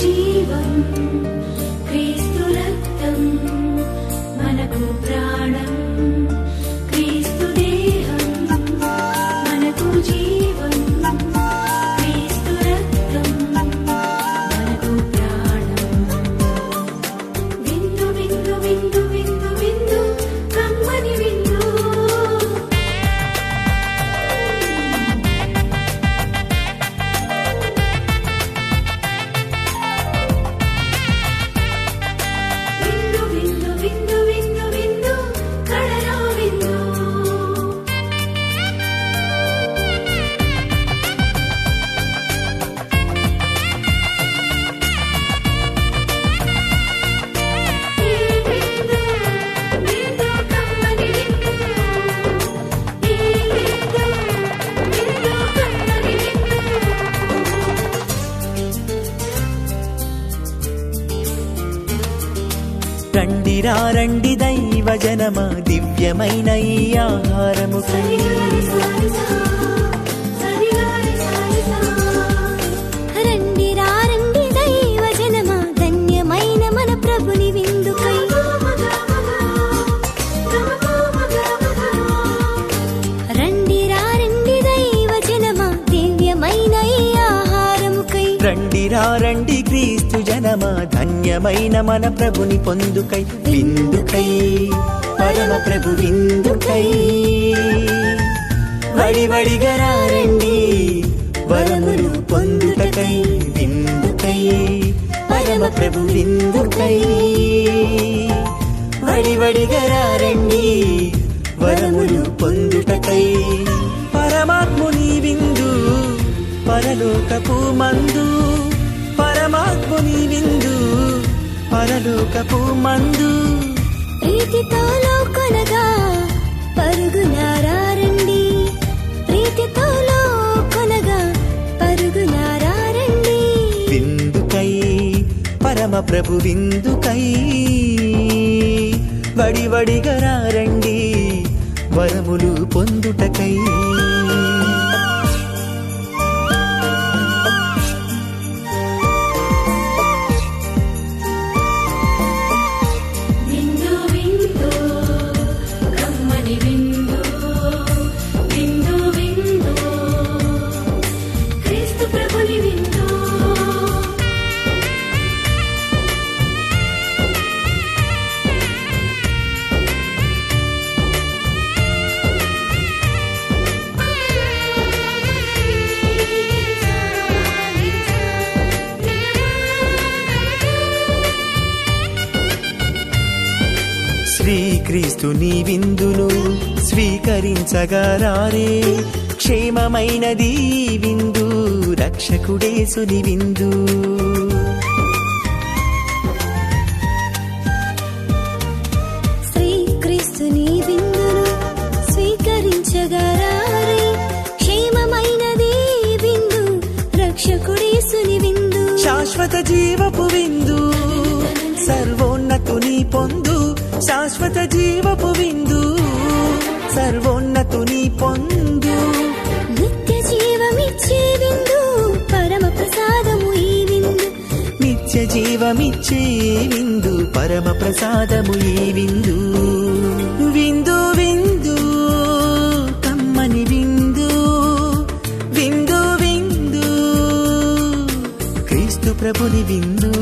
जीवन రండిరా రండి దైవ జనమ దివ్యమైన ఈ ఆహారము రండి క్రీస్తు జనమా ధన్యమైన మన ప్రభుని పొందుకై విందుకై పరమ ప్రభు విందుకై. వడి వడిగా రండి వరములు పొందుటకై విందుకై పరమ ప్రభు విందుకై. వడి వడిగా రండి వరములు పొందుటకై. పరమాత్ముని విందు పరలోకపు మందు పరమాత్ముని విందు పరలోకపు మందు. ప్రీతితో లోకొనగా పరుగునారా రండి ప్రీతితో లోకొనగా పరుగునారా రండి విందుకై పరమ ప్రభు విందుకై. వడి వడిగా రండి వరములు పొందుటకై. శ్రీక్రీస్తుని విందును స్వీకరించగరారే. క్షేమమైనది విందు రక్షకుడేసుని విందు. శ్రీక్రీస్తుని విందును క్షేమమైనది విందు రక్షకుడేసుని విందు. శాశ్వత జీవపు విందు పొందు శాశ్వత జీవపు విందు సర్వోన్నతుని పొందు. నిత్య జీవమిచ్చే విందు పరమ ప్రసాదము ఈ విందు. నిత్య జీవమిచ్చే విందు పరమ ప్రసాదము ఈ విందు. విందు విందు కమ్మని విందు. విందు విందు క్రీస్తు ప్రభుని విందు.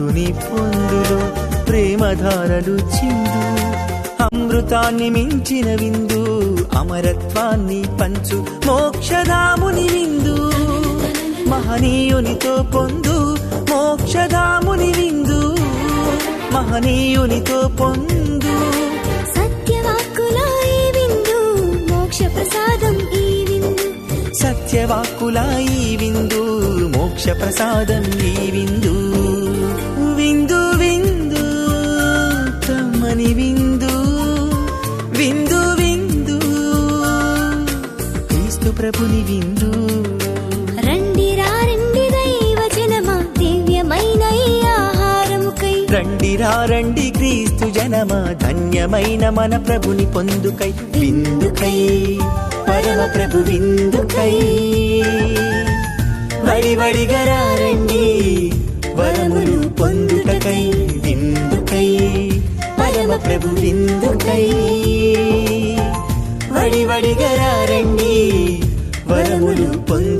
ప్రేమనాథుని పొందులో ప్రేమధారలు చిందు అమృతాన్ని మించిన విందు అమరత్వాన్ని పంచు మోక్షధాముని విందు. మహనీయునితో పొందు మోక్షధాముని విందు. మహనీయునితో పొందు. సత్యవాక్కుల ఈ విందు మోక్ష ప్రసాదం ఈ విందు మోక్ష ప్రసాదం ఈ విందు. క్రీస్తు ప్రభుని విందు. రండి రండి దైవ జనమా దివ్యమైన ఆహారముకై. రండి రండి క్రీస్తు జనమ ధన్యమైన మన ప్రభుని పొందుకై. విందుకై పరమ ప్రభు విందుకై. వడి వడిగా రా రండి వరములు పొందుటకై. విందుకై పరమ ప్రభు విందుకై. వడి వడిగా రా ஒரு பங்கு